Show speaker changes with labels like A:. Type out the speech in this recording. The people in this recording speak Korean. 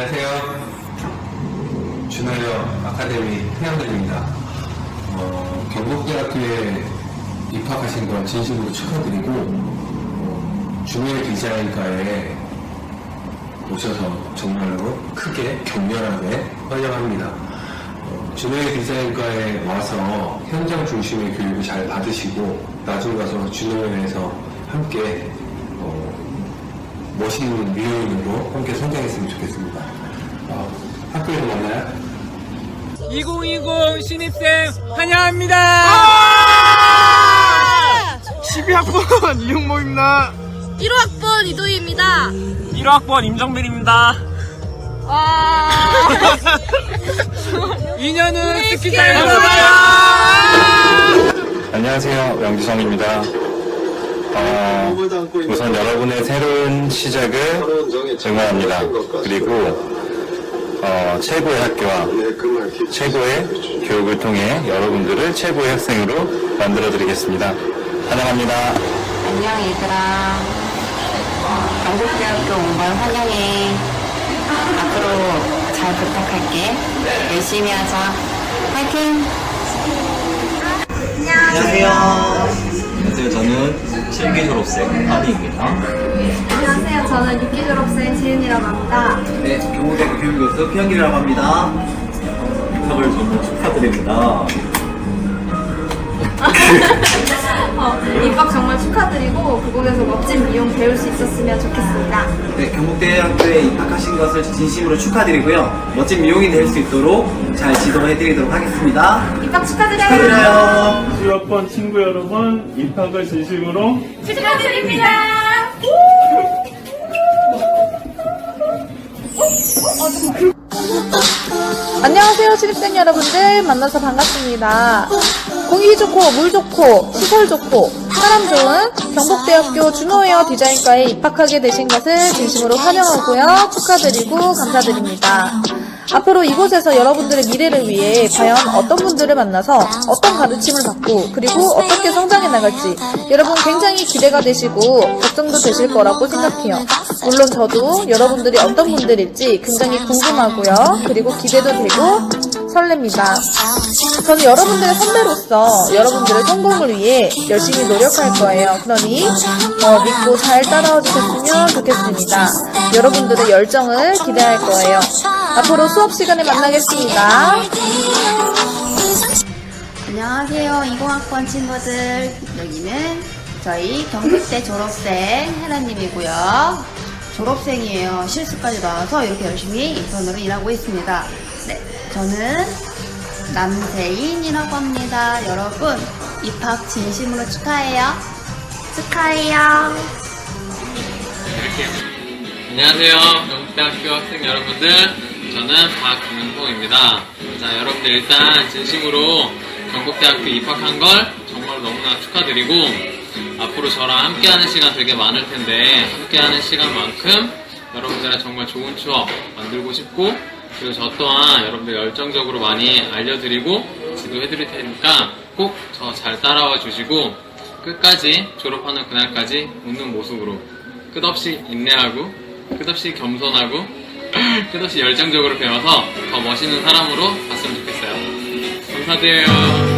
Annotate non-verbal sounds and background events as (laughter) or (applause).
A: 안녕하세요. 준하여 아카데미 회원들입니다. 어, 경북대학교에 입학하신 걸 진심으로 축하드리고 어, 준하여 디자인과에 오셔서 정말로 크게 격렬하게 환영합니다. 어, 준하여 디자인과에 와서 현장 중심의 교육을 잘 받으시고 나중 가서 준하여에서 함께 어, 멋있는 미호인으로 함께 성장했으면 좋겠습니다. 어, 학교에서 만나요.
B: 2020 신입생 환영합니다.
C: 12학번 이용모입니다.
D: 1호학번 이도희입니다.
B: 1호학번 임정빈입니다.
D: 와. (laughs)
B: 2년은 스키 잘
D: 타요.
E: 안녕하세요. 영주성입니다. 어, 우선 여러분의 새로운 시작을 응원합니다. 그리고 어, 최고의 학교와 최고의 교육을 통해 여러분들을 최고의 학생으로 만들어드리겠습니다. 환영합니다.
F: 안녕 얘들아 경북대학교 온 걸 환영해 앞으로 잘 부탁할게 열심히 하자 화이팅
G: 안녕하세요. 안녕하세요. 저는 7기 졸업생 한희입니다.
D: 안녕하세요. 저는 6기 졸업생 지은이라고 합니다.
G: 네, 경호대학교 교육교수 피영길이라고 합니다. 입학을 정말 축하드립니다. (laughs) (laughs)
D: 어, 입학 정말 축하드리고 그곳에서 멋진 미용 배울 수 있었으면 좋겠습니다.
G: 네, 경북대학교에 입학하신 것을 진심으로 축하드리고요. 멋진 미용이 될 수 있도록 잘 지도해드리도록 하겠습니다.
D: 입학 축하드려요.
G: 축하드려요.
H: 6학번 친구 여러분 입학을 진심으로
D: 축하드립니다.
I: 안녕하세요, 신입생 여러분들. 만나서 반갑습니다. 공기 좋고, 물 좋고, 시설 좋고, 사람 좋은 경북대학교 준호웨어 디자인과에 입학하게 되신 것을 진심으로 환영하고요. 축하드리고 감사드립니다. 앞으로 이곳에서 여러분들의 미래를 위해 과연 어떤 분들을 만나서 어떤 가르침을 받고 그리고 어떻게 성장해 나갈지 여러분 굉장히 기대가 되시고 걱정도 되실 거라고 생각해요. 물론 저도 여러분들이 어떤 분들일지 굉장히 궁금하고요. 그리고 기대도 되고 설렙니다. 저는 여러분들의 선배로서 여러분들의 성공을 위해 열심히 노력할 거예요. 그러니 어, 믿고 잘 따라와 주셨으면 좋겠습니다. 여러분들의 열정을 기대할 거예요. 앞으로 수업 시간에 만나겠습니다.
F: 안녕하세요 20학번 친구들 여기는 저희 경북대 졸업생 혜라님이고요 졸업생이에요 실수까지 나와서 이렇게 열심히 인턴으로 일하고 있습니다 네 저는 남세인이라고 합니다 여러분 입학 진심으로 축하해요 축하해요
B: 안녕하세요. 경북대학교 학생 여러분들. 저는 박김은봉입니다. 자, 여러분들 일단 진심으로 경북대학교 입학한 걸 정말 너무나 축하드리고 앞으로 저랑 함께하는 시간 되게 많을 텐데 함께하는 시간만큼 여러분들의 정말 좋은 추억 만들고 싶고 그리고 저 또한 여러분들 열정적으로 많이 알려드리고 지도해드릴 테니까 꼭 저 잘 따라와 주시고 끝까지 졸업하는 그날까지 웃는 모습으로 끝없이 인내하고 끝없이 겸손하고 (clears throat) 끝없이 열정적으로 배워서 더 멋있는 사람으로 봤으면 좋겠어요. 감사드려요.